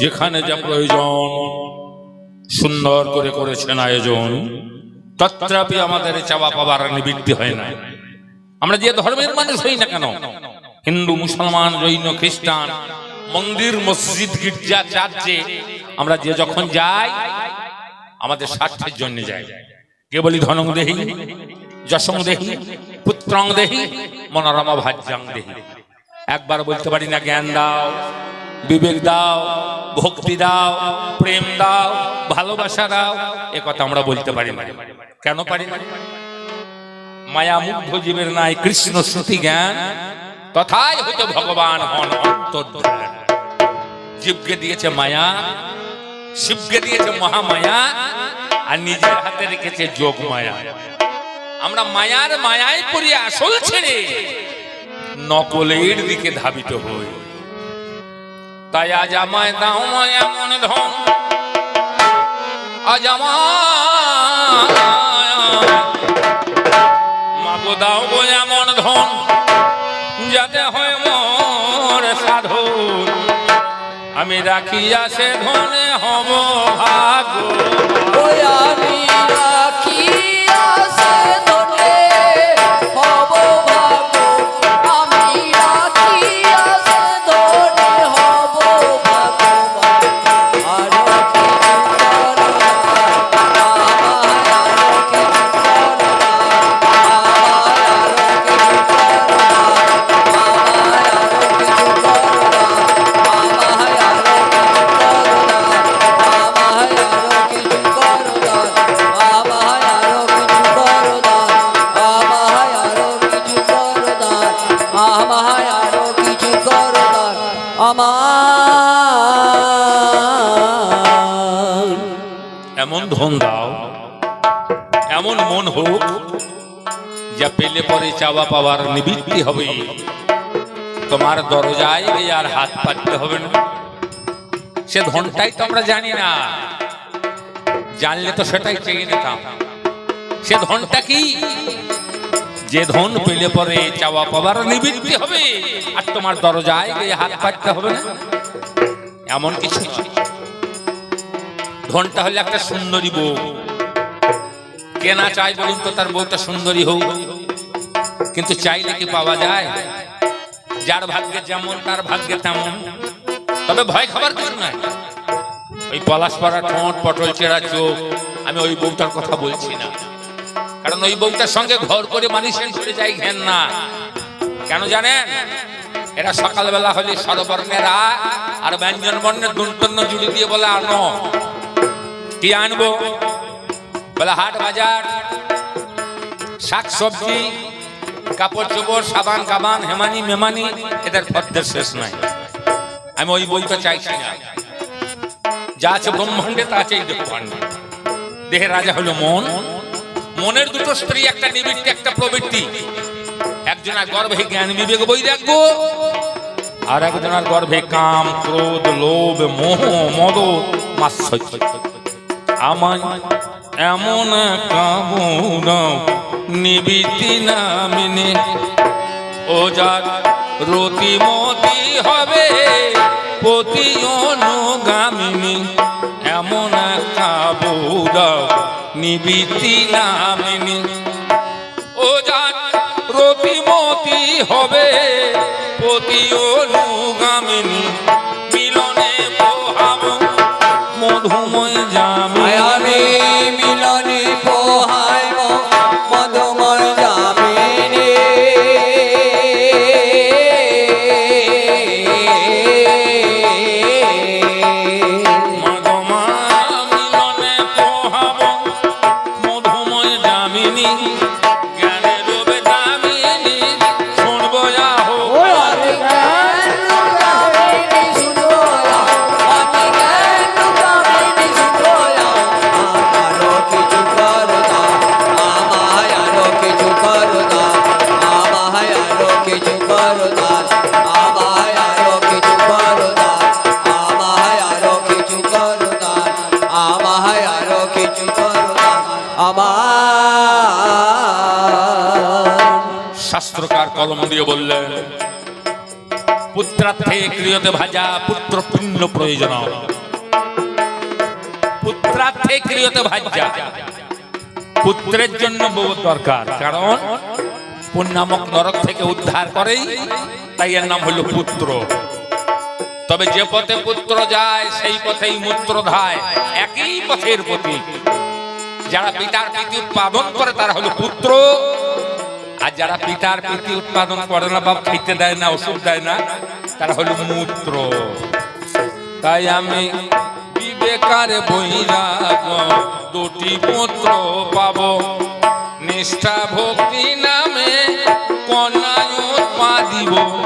যেখানে যা প্রয়োজন, সুন্দর করে করেছেন আয়োজন তত্রাপি আমাদের চাওয়া পাবার নিবৃত্তি হয় না। আমরা যে ধর্মের মানুষ হই না কেন? হিন্দু, মুসলমান, জৈন, খ্রিস্টান, মন্দির, মসজিদ, গির্জা, চার্চে আমরা যে যখন যাই, আমাদের স্বার্থের জন্য যাই। কে বলি ধনং দেহি, যশং দেহি, পুত্রং দেহি, মনোরমা ভাজ্যাং দেহি। একবার বলতে পারি না, জ্ঞান দাও, বিবেক দাও, ভক্তি দাও, প্রেম দাও, ভালোবাসা দাও, এ কথা আমরা বলতে পারি না। কেন পারি না? মায়া মুগ্ধ জীবের নাই, কৃষ্ণ শ্রুতি জ্ঞান তথায় হইতে ভগবান হন অন্তর্ধান। জীবকে দিয়েছে মায়া, শিবকে দিয়েছে মহামায়া, আর নিজের হাতে রেখেছে যোগ মায়া আমরা মায়ার মায়ায় পড়ে আসল ছেড়ে নকলের দিকে ধাবিত হই। তাই আজ আমায় দাও মায়া মনে ধন। আজ মাগো দাও গো এমন ধন, যাতে হয় মোর সাধু আমি রাখিয়া সে ধনে হব ওই আমি এমন ধন দাও, এমন মন হোক যা পেলে পরে চাওয়া পাওয়ার নিবৃত্তি হবে। তোমার দরজায় আর হাত পাততে হবে না। সে ধনটাই তো আমরা জানি না। জানলে তো সেটাই চেয়ে নিতাম। সে ধনটা কি? যে ধন পেলে পরে চাওয়া পাওয়ার নিবৃত্তি হবে। আর তোমার দরজায় গিয়ে হাত পাততে হবে না। এমন কিছু ধনটা হলে একটা সুন্দরী বউ। কেনা চাই বলুন তো তার বউটা সুন্দরী হোক। কিন্তু চাইলে কি পাওয়া যায়? যার ভাগ্যে যেমন, তার ভাগ্যে তেমন। তবে ভয় খাবার কিছু নাই ওই পলাশ পাড়া ঠোঁট, পটল চেরা চোখ, আমি ওই বউটার কথা বলছি না। কারণ ওই বউটার সঙ্গে ঘর করে মানুষের ঘুরে যায় ঘেন না। কেন জানেন? এরা সকালবেলা হলে সরবর্ণেরা আর ব্যঞ্জন বর্ণের দুন্তন্য জুড়ি দিয়ে বলে, আনো। কি আনব? বলে, হাট বাজার, শাক সবজি, কাপড় চোপড়, সাবান কাবান, হেমানি মেমানি, এদের ফদ্দের শেষ নাই। আমি ওই বইটা চাইছি না। যা আছে ব্রহ্মাণ্ডে, তা আছে এই ব্রহ্মাণ্ডে দেহে রাজা হলো মন। মনের দুটো স্ত্রী, একটা নিবৃত্তি একটা প্রবৃত্তি। একজনের গর্ভে জ্ঞান বিবেক বই রাখব আর একজনের গর্ভে কাম, ক্রোধ, লোভ, মোহ, মদ মাৎসর্য আমায় এমন কামনাও নিবিতি নামিনে ও যার রতিমতি হবে পতি অনুগামিনী, এমন কাবুদাও নিবিতি নামিনী ও যার রতিমতি হবে পতি অনুগামিনী মধুময় জামি মায়ামি আমায় আরও কিছু শাস্ত্রকার কলম দিয়ে বললেন, পুত্রার্থে ক্রিয়তে ভাজা পুত্র পুণ্য প্রয়োজন। পুত্রার্থে ক্রিয়তে ভাজা পুত্রের জন্য বউ দরকার। কারণ পুণ্যামক নরক থেকে উদ্ধার করেই তাই এর নাম হলো পুত্র। তবে যে পথে পুত্র যায়, সেই পথেই মূত্র ধায়। একই পথের প্রতীক। যারা পিতার প্রীতি উৎপাদন করে, তারা হলো পুত্র। আর যারা পিতার প্রীতি উৎপাদন করে না বা খেতে দেয় না, ওষুধ দেয় না, তারা হলো মূত্র। তাই আমি বিবেকার বৈরাগ দুটি পুত্র পাব। নিষ্ঠা ভক্তি নামে কনায়ত পা দিব।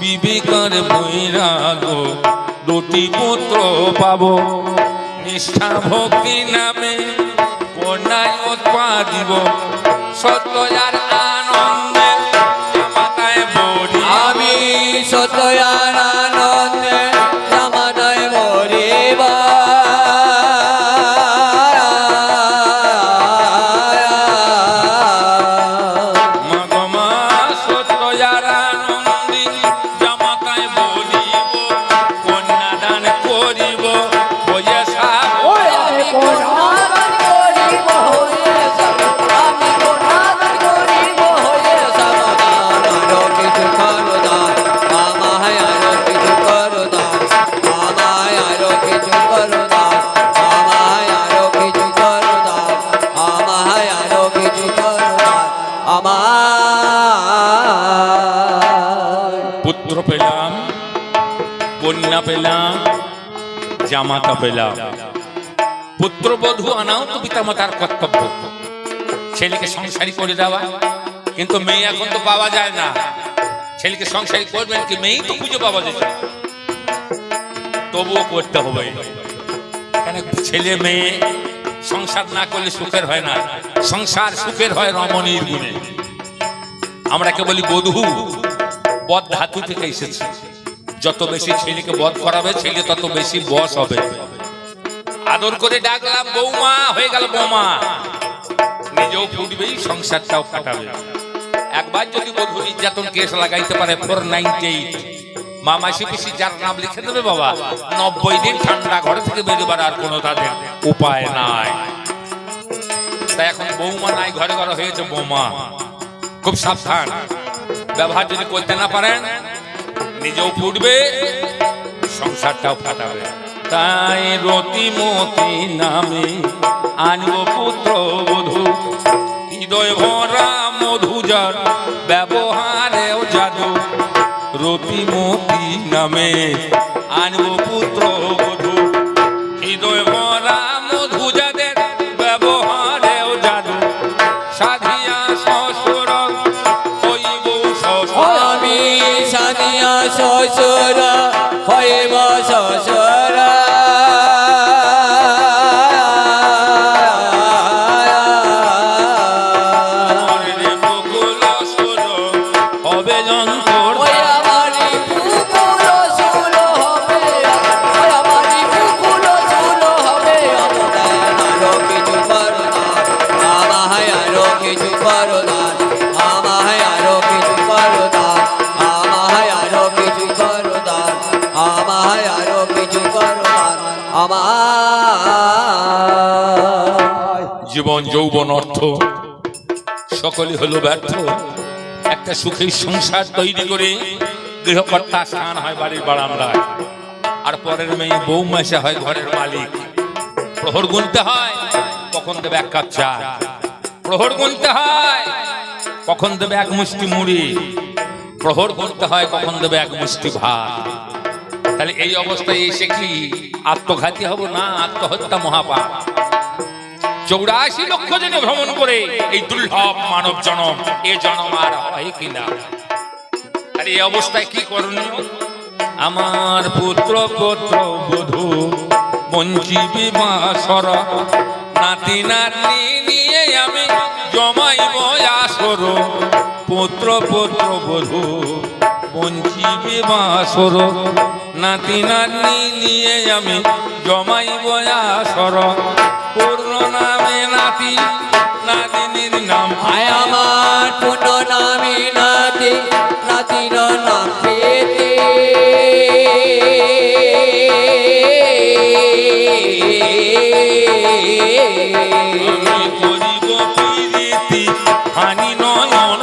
বিবেকার বৈরাগ পুত্র পাব। নিষ্ঠা ভক্তি নামে কনায়ত উৎপাদিব দিব জামাতা পেলাম পুত্রবধূ আনাও তো পিতামাতার কর্তব্য। ছেলেকে সংসারী করে দেওয়া, কিন্তু মেয়ে এখন তো পাওয়া যায় না। ছেলেকে সংসারী করবেন কি মেয়েই তো খুঁজে পাওয়া যায়। তবুও করতে হবে। ছেলে মেয়ে সংসার না করলে সুখের হয় না। সংসার সুখের হয় রমণীর গুণে। আমরা কে বলি বধূ, বধ ধাতু থেকে এসেছে। যত বেশি ছেলেকে বধ করাবে, ছেলে তত বেশি বস হবে। আদর করে ডাকলাম, বৌমা, হয়ে গেল বৌমা। নিজেও ফুটবেই সংসারটাও কাটাবে একবার যদি বধূ নির্যাতন কেস লাগাইতে পারে ফোর নাইনটি মামাসি পিসি যার নাম লিখে দেবে বাবা, নব্বই দিন ঠান্ডা ঘরে থেকে বেরোবার আর কোনো তাদের উপায় নাই। তাই এখন বৌমা নাই, ঘরে ঘরে হয়েছে বৌমা। খুব সাবধান। ব্যবহার যদি করতে না পারেন নিজেও ফুটবে, সংসারটাও ফাটাবে তাই রতিমতি নামে আনব পুত্র বধূ। হৃদয় ভরা মধুজার ব্যবহারেও জাদু। রতিমতি নামে আনব পুত্র বধূ। হৃদয় ভরা সানিয়া যৌবন অর্থ। সকলই হলো ব্যর্থ। একটা সুখী সংসার তৈরি করে গৃহকর্তা স্নান হয় বাড়ির বারান্দায়। আর পরের মেয়ে বউ মাসে হয় ঘরের মালিক। প্রহর গুনতে হয়, কখন দেবে এক কাপ চা। প্রহর গুনতে হয়, কখন দেবে এক মুষ্টি মুড়ি। প্রহর গুনতে হয়, কখন দেবে এক মুষ্টি ভাত। তাহলে এই অবস্থায় এসে কি আত্মঘাতী হব? না, আত্মহত্যা মহাপাপ। চৌরাশি লক্ষ জনে ভ্রমণ করে এই দুর্লভ মানব জনম, এ জনম আর হয় কিনা? আর, এই অবস্থায় কি করণীয়? আমার পুত্র পুত্র, বধূ বঞ্চিবি বাসর নাতি, নাতনি নিয়ে আমি জমাইব, আসর। পুত্র পুত্র, বধূ বঞ্চিবে বাসর নাতি নাতনি নিয়ে আমি জমাই বয়াসর পূর্ণ নামে নাতি নাতিনির নাম আয় আমার পূর্ণ নামে নাতি নাতির নাম আমি করিব হানি নয়ন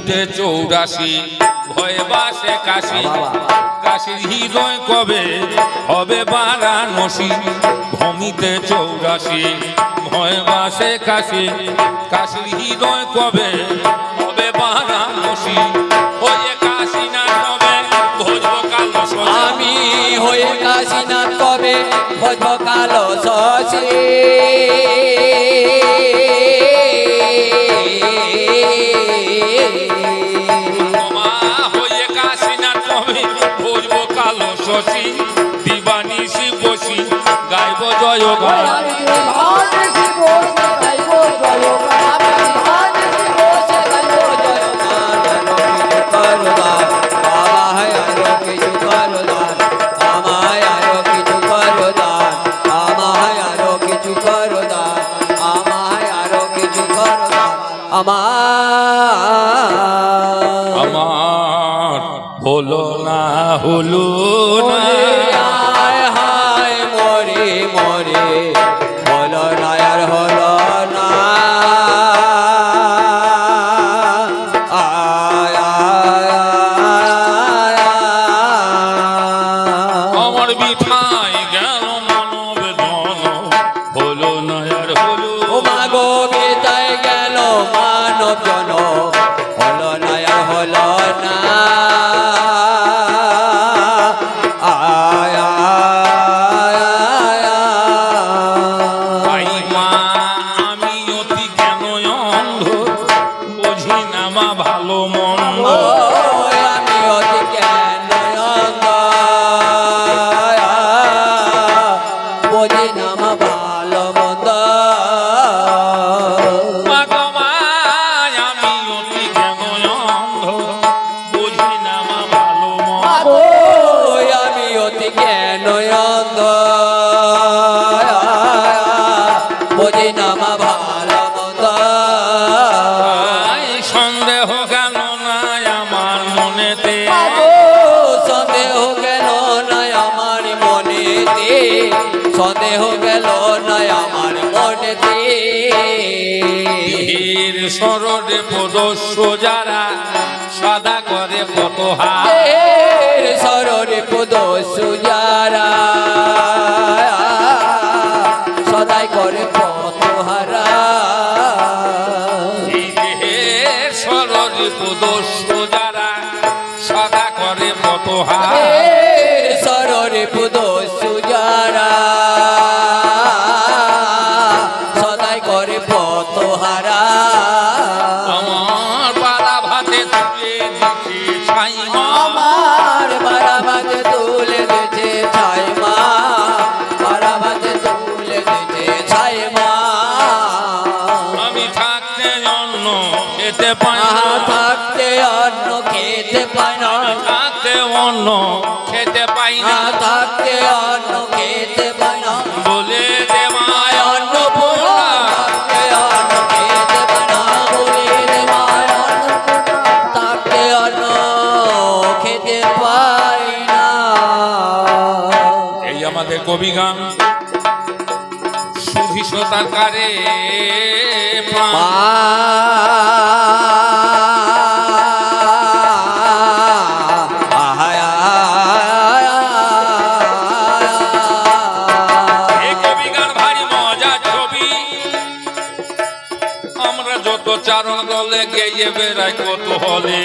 উঠে চৌরাশি ভয় বাসে কাশি কাশির হৃদয় কবে হবে বারাণসী? ভমিতে চৌরাশি ভয় বাসে কাশি কাশির হৃদয় কবে হবে বারাণসী? হয়ে কাশি না কবে ভোজব কালো আমি হয়ে কাশি না কবে ভোজব কালো বসি দিবানিশি বসি গাইব জয় গায় বোঝে না সন্দেহ গেল না আমার মনেতে। সন্দেহ গেল না আমার মনেতে। সন্দেহ গেল না আমার মনেতে। বীর সরণে পদস্য যারা সাদা করে পতহা সরণে পদস্য যারা। সবাই করে পথ হারা। কবি গান ভারী মজা ছবি। আমরা যত চারণ দলে গেয়ে বেড়াই কত হলে।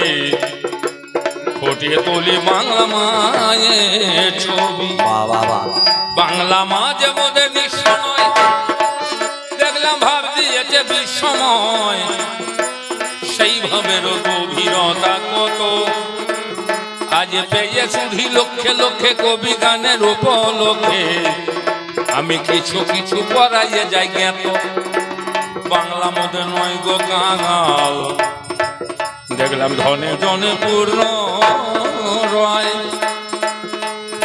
ফুটিয়ে তুলি বাংলা মায়ের ছবি। বাংলা মা যে মোদের বিশ্ব নয় দেখলাম ভাব দিয়েছে বিশ্বময় সেইভাবে গভীরতা কত? আজ পেয়ে শুধু লক্ষে লক্ষে কবি গানের উপলক্ষে। আমি কিছু কিছু পড়াইয়ে যাই জ্ঞাত। বাংলা মধ্যে নয় গো কাঙাল। দেখলাম ধনে জনে পূর্ণ রয়।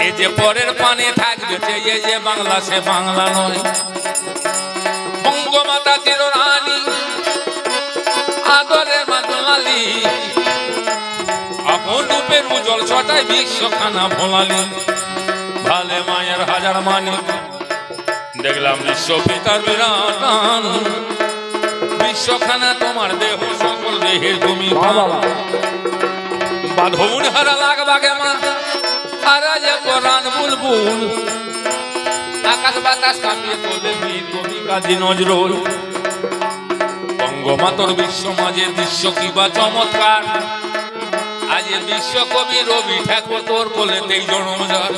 এই যে পরের পানে থাকবে সে এই যে বাংলা সে বাংলা নয়। বঙ্গমাতা চির রানী আদরের মাদলালি আপন রূপের উজ্জ্বল ছটায় বিশ্বখানা ভোলালি। ভালে মায়ের হাজার মানিক। দেখলাম বিশ্ব পিতার বিরাটান। বিশ্বখানা তোমার দেহ, সকল দেহের তুমি বাঁধন হারা লাগবাগে মা। হারা যে বুলবুল আকাশ বাতাস কাঁপিয়ে তোলে বীর কাজী নজরুল। বঙ্গমাতর বিশ্ব মাঝে দৃশ্য কিবা চমৎকার? আজ বিশ্বকবি রবি ঠাকুর তোর কোলেতেই জন্মজার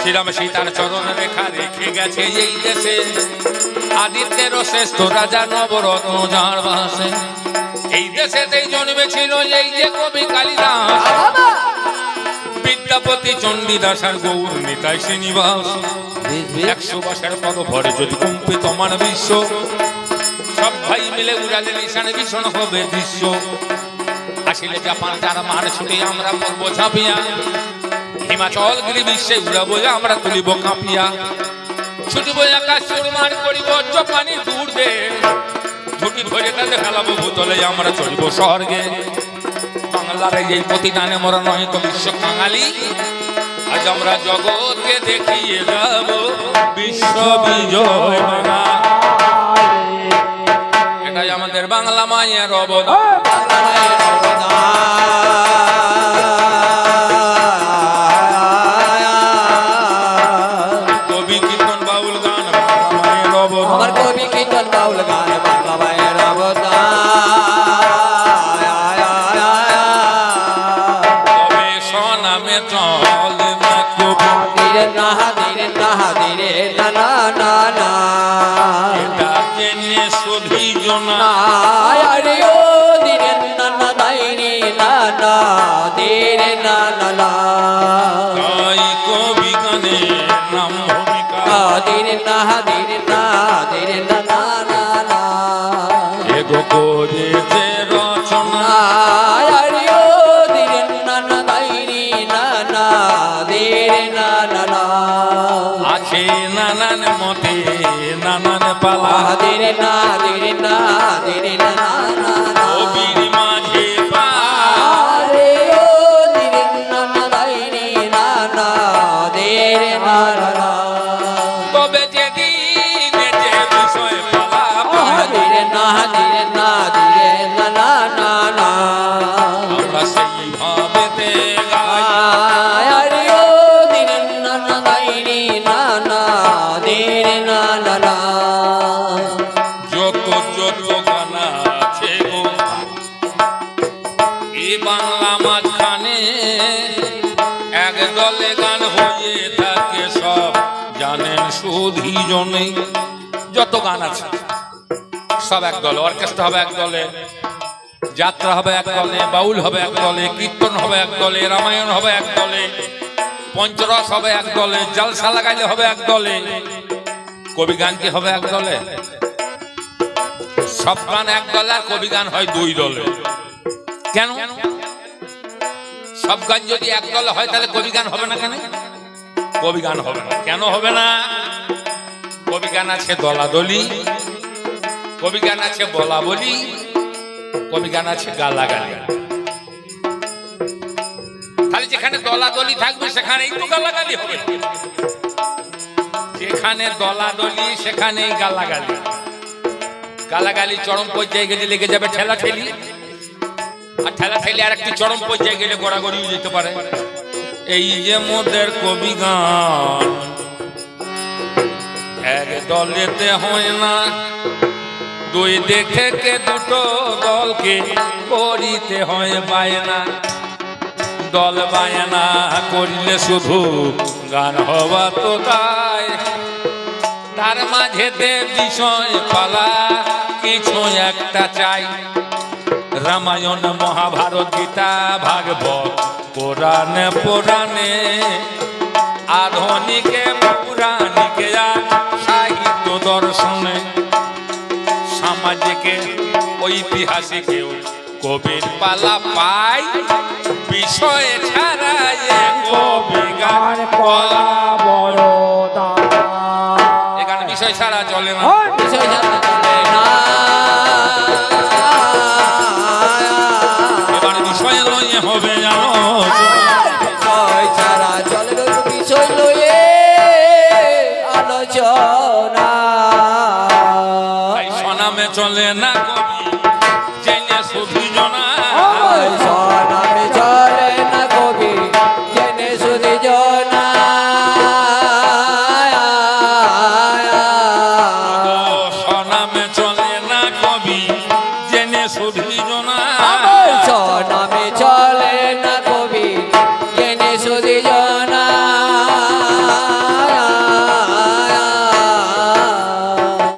শ্রীরাম সীতার চরণ রেখা রেখে গেছে এই দেশে। আদিত্যের শ্রেষ্ঠ রাজা নবরত্ন যার বাসে। এই দেশেতেই জন্মেছিল এই যে কবি কালিদাস। বিদ্যাপতি চণ্ডীদাস আর গৌর নিতাই শ্রীনিবাস। একশো বছর পদ ভরে যদি কম্পে তোমার বিশ্ব সব ভাই মিলে উড়ালে নিশানে ভীষণ হবে দৃশ্য আসিলে জাপান তার মার ছুটে আমরা পড়ব ঝাঁপিয়া। হিমাচল গিরি বিশ্বে উড়াবো আমরা তুলিব কাঁপিয়া। ছুটবো আকাশ চুরমার করিব চপানি দূর দে। ঝুঁকি ধরে তাদের ফেলাবো ভূতলে আমরা চলিব স্বর্গে। বাংলার এই প্রতিদানে মরা নয় তো বিশ্ব বাঙালি আজ আমরা জগৎকে দেখিয়ে যাব বিশ্ব বিজয় বাংলা। এটাই আমাদের বাংলা মায়ের অবদান। পালা ধীরে না শুধু জনে যত গান আছে, সব এক দলে। অর্কেস্ট্রা হবে এক দলে, যাত্রা হবে এক দলে, বাউল হবে এক দলে, কীর্তন হবে এক দলে, রামায়ণ হবে এক দলে, পঞ্চরস হবে এক দলে, জালসা লাগাইলে হবে এক দলে, কবি গান কি হবে এক দলে? সব গান এক দলে আর কবি গান হয় দুই দলে। কেন? সব গান যদি এক দলে হয়, তাহলে কবি গান হবে না কেন? কবি গান হবে না। কেন হবে না? কবি গান আছে দলাদলি, কবি গান আছে বলা বলি কবি গান আছে গালাগালি। তাহলে যেখানে দলাদলি থাকবে, সেখানেই তো গালাগালি হবে। যেখানে দলাদলি, সেখানেই গালাগালি। গালাগালি চরম পর্যায়ে গেলে লেগে যাবে ঠেলা ঠেলি আর ঠেলা ঠেলি আর একটি চরম পর্যায়ে গেলে গড়াগড়িও যেতে পারে। এই যে মোদের কবি গান। এক দলেতে হয় না। দুই দেখে কে দুটো দলকে করিতে হয় বায়না। দল বায়না করিলে শুধু গান হওয়া তো তাই তার মাঝেতে বিষয় পালা, কিছু একটা চাই। রামায়ণ, মহাভারত, গীতা, ভাগবত, পুরাণে পুরাণে। আধুনিকে, পৌরাণিকে আর দর্শনে সামাজিকে ঐতিহাসিকেও কবির পালা পাই বিষয় ছাড়া এ কবি গান বড় এখানে বিষয় ছাড়া চলে না।